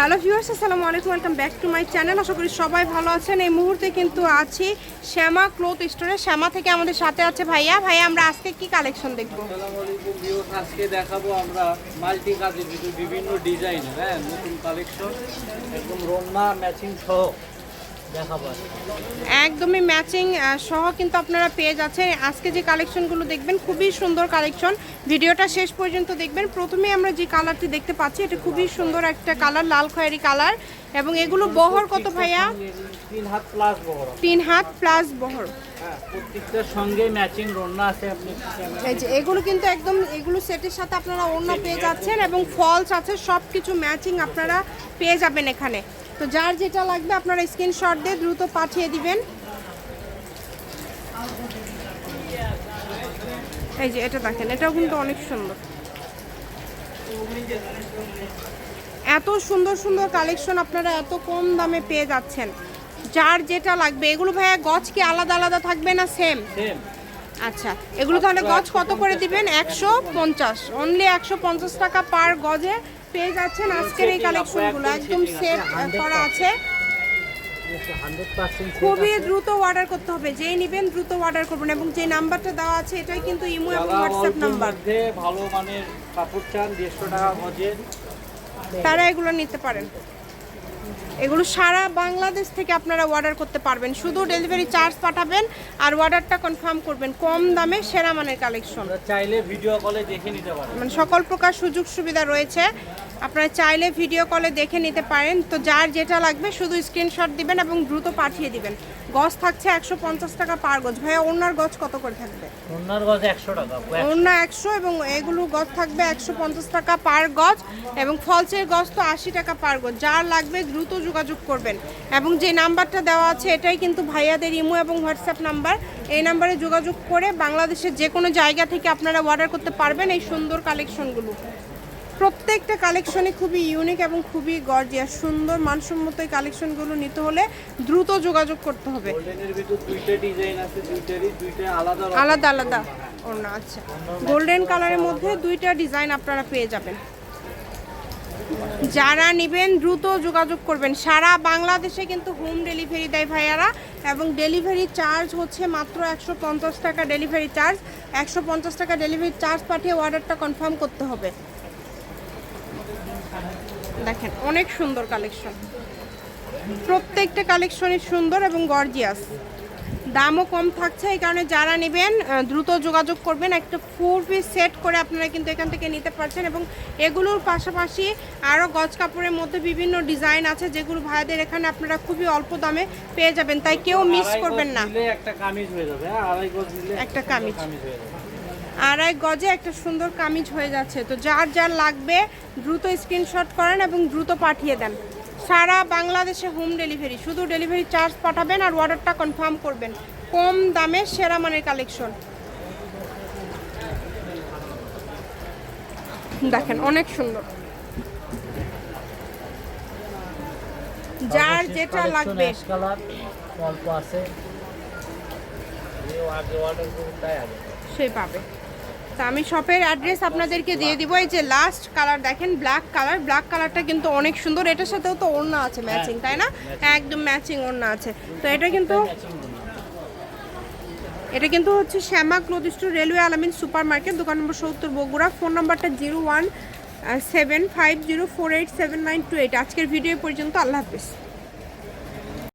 Hello viewers, আসসালামু আলাইকুম, welcome back to my channel. আশা করি সবাই ভালো আছেন। এই মুহূর্তে কিন্তু আছি শ্যামা ক্লোথ স্টোরে। শ্যামা থেকে আমাদের সাথে আছে ভাইয়া। ভাইয়া, আমরা আজকে কি কালেকশন দেখব? আজকে দেখাবো আমরা মাল্টি কাজের বিভিন্ন ডিজাইন হ্যাঁ নতুন কালেকশন, একদম রন্না ম্যাচিং সহ। একদমই ম্যাচিং সহ কিন্তু আপনারা পেয়ে যাচ্ছেন। আজকে যে কালেকশনগুলো দেখবেন খুবই সুন্দর কালেকশন ভিডিওটা শেষ পর্যন্ত দেখবেন। প্রথমে আমরা যে কালারটি দেখতে পাচ্ছি এটা খুবই সুন্দর একটা কালার লাল খয়েরি কালার এবং এগুলো বহর কত ভাইয়া? তিন হাত প্লাস বড় তিন হাত প্লাস বহর। হ্যাঁ প্রত্যেকটার সঙ্গে ম্যাচিং রন্না আছে আপনি এই যে এগুলো কিন্তু একদম এগুলো সেটের সাথে আপনারা অন্য পেয়ে যাচ্ছেন এবং ফলস আছে সব কিছু ম্যাচিং আপনারা পেয়ে যাবেন এখানে। তো যার যেটা লাগবে আপনারা স্ক্রিনশট দিয়ে দ্রুত পাঠিয়ে দিবেন। এই যে এটা দেখেন এটাও কিন্তু অনেক সুন্দর। এত সুন্দর সুন্দর কালেকশন আপনারা এত কম দামে পেয়ে যাচ্ছেন। যার যেটা লাগবে এগুলো ভাইয়া গছ কি আলাদা আলাদা থাকবে না সেম আচ্ছা এগুলো তাহলে গছ কত করে দিবেন? একশো পঞ্চাশ। অনলি একশো পঞ্চাশ টাকা পার গজে পেয়ে যাচ্ছেন আজকের এই কালেকশনগুলো একদম সেট করা আছে। খুবই দ্রুত অর্ডার করতে হবে। যেই নেবেন দ্রুত অর্ডার করবেন এবং যে নাম্বারটা দেওয়া আছে এটাই কিন্তু ইমো এবং হোয়াটসঅ্যাপ নাম্বার ভালো মানের কাপড় চান দেড়শো টাকা গজের তারা এগুলো নিতে পারেন। এগুলো সারা বাংলাদেশ থেকে আপনারা অর্ডার করতে পারবেন। শুধু ডেলিভারি চার্জ পাঠাবেন আর অর্ডারটা কনফার্ম করবেন। কম দামে সেরা মানের কালেকশন চাইলে ভিডিও কলে দেখে নিতে পারবেন মানে সকল প্রকার সুযোগ সুবিধা রয়েছে। আপনারা চাইলে ভিডিও কলে দেখে নিতে পারেন। তো যার যেটা লাগবে শুধু স্ক্রিনশট দিবেন এবং দ্রুত পাঠিয়ে দিবেন। গজ থাকছে একশো পঞ্চাশ টাকা পার গজ ভাইয়া অন্যার গজ কত করে থাকবে? গজ একশো টাকা অন্য একশো এবং এগুলো গজ থাকবে একশো পঞ্চাশ টাকা পার গজ এবং ফলসের গজ তো আশি টাকা পার গজ যার লাগবে দ্রুত যোগাযোগ করবেন। এবং যে নাম্বারটা দেওয়া আছে এটাই কিন্তু ভাইয়াদের ইমো এবং হোয়াটসঅ্যাপ নাম্বার। এই নাম্বারে যোগাযোগ করে বাংলাদেশের যে কোনো জায়গা থেকে আপনারা অর্ডার করতে পারবেন এই সুন্দর কালেকশনগুলো প্রত্যেকটা কালেকশনই খুবই ইউনিক এবং খুবই গর্জিয়াস সুন্দর মানসম্মত এই কালেকশনগুলো নিতে হলে দ্রুত যোগাযোগ করতে হবে। আলাদা আলাদা ওড়না আচ্ছা। গোল্ডেন কালারের মধ্যে দুইটা ডিজাইন আপনারা পেয়ে যাবেন। যারা নেবেন দ্রুত যোগাযোগ করবেন। সারা বাংলাদেশে কিন্তু হোম ডেলিভারি দেয় ভাইয়ারা এবং ডেলিভারি চার্জ হচ্ছে মাত্র একশো পঞ্চাশ টাকা ডেলিভারি চার্জ একশো পঞ্চাশ টাকা ডেলিভারি চার্জ পাঠিয়ে অর্ডারটা কনফার্ম করতে হবে। দেখেন অনেক সুন্দর কালেকশন প্রত্যেকটা কালেকশনই সুন্দর এবং গর্জিয়াস দামও কম থাকছে এই কারণে যারা নেবেন দ্রুত যোগাযোগ করবেন। একটা ফোর পিস সেট করে আপনারা কিন্তু এখান থেকে নিতে পারছেন এবং এগুলোর পাশাপাশি আরও গজ কাপড়ের মধ্যে বিভিন্ন ডিজাইন আছে যেগুলো ভাইদের এখানে আপনারা খুবই অল্প দামে পেয়ে যাবেন। তাই কেউ মিস করবেন না। একটা কামিজ হয়ে একটা কামিজ। আড়াই গজে একটা সুন্দর কামিজ হয়ে যাচ্ছে। তো যার যার লাগবে দ্রুত স্ক্রিনশট করেন এবং দ্রুত পাঠিয়ে দেন। সারা বাংলাদেশে হোম ডেলিভারি শুধু ডেলিভারি চার্জ পাঠাবেন আর অর্ডারটা কনফার্ম করবেন। কম দামে সেরা মানের কালেকশন দেখেন অনেক সুন্দর। যার যেটা লাগবে। সে পাবে। তা আমি শপের অ্যাড্রেস আপনাদেরকে দিয়ে দিব। এই যে লাস্ট কালার দেখেন ব্ল্যাক কালার ব্ল্যাক কালারটা কিন্তু অনেক সুন্দর। এটার সাথেও তো ওড়না আছে ম্যাচিং তাই না? একদম ম্যাচিং ওড়না আছে। তো এটা কিন্তু এটা কিন্তু হচ্ছে Shyama cloth store railway Alamin supermarket দোকান নম্বর সত্তর বগুড়া। ফোন নাম্বারটা zero one seven five zero four eight seven nine two eight. আজকের ভিডিও পর্যন্ত আল্লাহ হাফিজ।